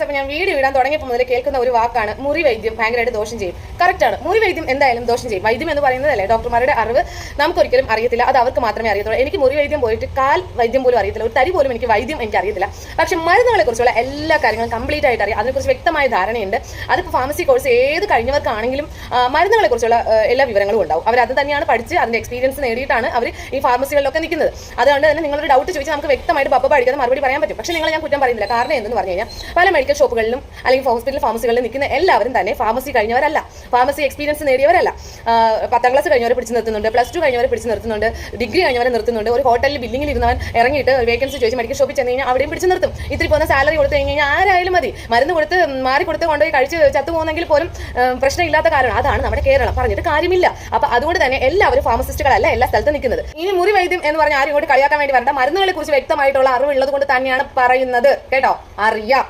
Guys അപ്പൊ ഞാൻ video ഇടാൻ തുടങ്ങിയപ്പോൾ മുതൽ കേൾക്കുന്ന ഒരു വാക്കാണ് മുറി വൈദ്യം ഭയങ്കരമായിട്ട് ദോഷം ചെയ്യും. കറക്റ്റ് ആണ്. മുറി വൈദ്യം എന്തായാലും ദോഷം ചെയ്യും. വൈദ്യം എന്ന് പറയുന്നതല്ലേ? ഡോക്ടർമാരുടെ അറിവ് നമുക്കൊരിക്കലും അറിയത്തില്ല. അത് അവർക്ക് മാത്രമേ അറിയത്തുള്ളൂ. എനിക്ക് മുറി വൈദ്യം പോയിട്ട് കാൽ വൈദ്യം പോലും അറിയത്തില്ല. ഒരു തരി പോലും എനിക്ക് വൈദ്യം എനിക്ക് അറിയത്തില്ല. പക്ഷെ മരുന്നുകളെ കുറിച്ചുള്ള എല്ലാ കാര്യങ്ങളും കംപ്ലീറ്റ് ആയിട്ട് അറിയാം. അതിനെക്കുറിച്ച് വ്യക്തമായ ധാരണയുണ്ട്. അതിപ്പോൾ ഫാർമസി കോഴ്സ് ഏത് കഴിഞ്ഞവർക്കാണെങ്കിലും മരുന്നുകളെ കുറിച്ചുള്ള എല്ലാ വിവരങ്ങളും ഉണ്ടാവും. അവർ അത് തന്നെയാണ് പഠിച്ച് അതിന്റെ എക്സ്പീരിയൻസ് നേടിയിട്ടാണ് അവർ ഈ ഫാർമസികളിലൊക്കെ നിൽക്കുന്നത്. അതുകൊണ്ട് തന്നെ നിങ്ങളൊരു ഡൗട്ട് ചോദിച്ചാൽ നമുക്ക് വ്യക്തമായിട്ട് പപ്പ പഠിക്കാതെ മറുപടി പറയാൻ പറ്റും. പക്ഷേ നിങ്ങൾ ഞാൻ കുറ്റം പറയുന്നില്ല. കാരണം എന്തെന്ന് പറഞ്ഞു കഴിഞ്ഞാൽ പല മെഡിക്കൽ ഷോപ്പുകളിലും അല്ലെങ്കിൽ ഹോസ്പിറ്റൽ ഫാർമസികളിലും നിൽക്കുന്ന എല്ലാവരും തന്നെ ഫാർമസി കഴിഞ്ഞവരല്ല. ഫാർമസി എക്സ്പീരിയൻസ് നേടിയവരല്ല. പത്താം ക്ലാസ് കഴിഞ്ഞവരെ പിടിച്ച് നിർത്തുന്നുണ്ട്. പ്ലസ് ടു കഴിഞ്ഞവരെ പിടിച്ച് നിർത്തുന്നുണ്ട്. ഡിഗ്രി കഴിഞ്ഞവരെ നിർത്തുന്നുണ്ട്. ഒരു ഹോട്ടലിൽ ബില്ലിംഗിൽ ഇരുന്നവൻ ഇറങ്ങിയിട്ട് വേക്കൻസി ചോദിച്ച് മെഡിക്കൽ ഷോപ്പിൽ ചെന്ന് കഴിഞ്ഞാൽ അവിടെയും പിടിച്ച് നിർത്തും. ഇത്തിരി പോകുന്ന സാലറി കൊടുത്തു കഴിഞ്ഞ് കഴിഞ്ഞാൽ ആരായാലും മതി. മരുന്ന് കൊടുത്ത് മാറി കൊടുത്ത് കൊണ്ടുപോയി കഴിച്ച് ചത്തു പോകുന്നെങ്കിൽ പോലും പ്രശ്നമില്ലാത്ത കാരണം അതാണ് നമ്മുടെ കേരളം. പറഞ്ഞിട്ട് കാര്യമില്ല. അപ്പൊ അതുകൊണ്ട് തന്നെ എല്ലാവരും ഫാർമസിസ്റ്റുകളല്ല എല്ലാ സ്ഥലത്തും നിൽക്കുന്നത്. ഇനി മുറി വൈദ്യം എന്ന് പറഞ്ഞാൽ ആരും ഇങ്ങോട്ട് കളിയാക്കാൻ വേണ്ടി വരണ്ട. മരുന്നുകളെ കുറിച്ച് വ്യക്തമായിട്ടുള്ള അറിവുള്ളത് കൊണ്ട് തന്നെയാണ് പറയുന്നത്. കേട്ടോ? അറിയാം.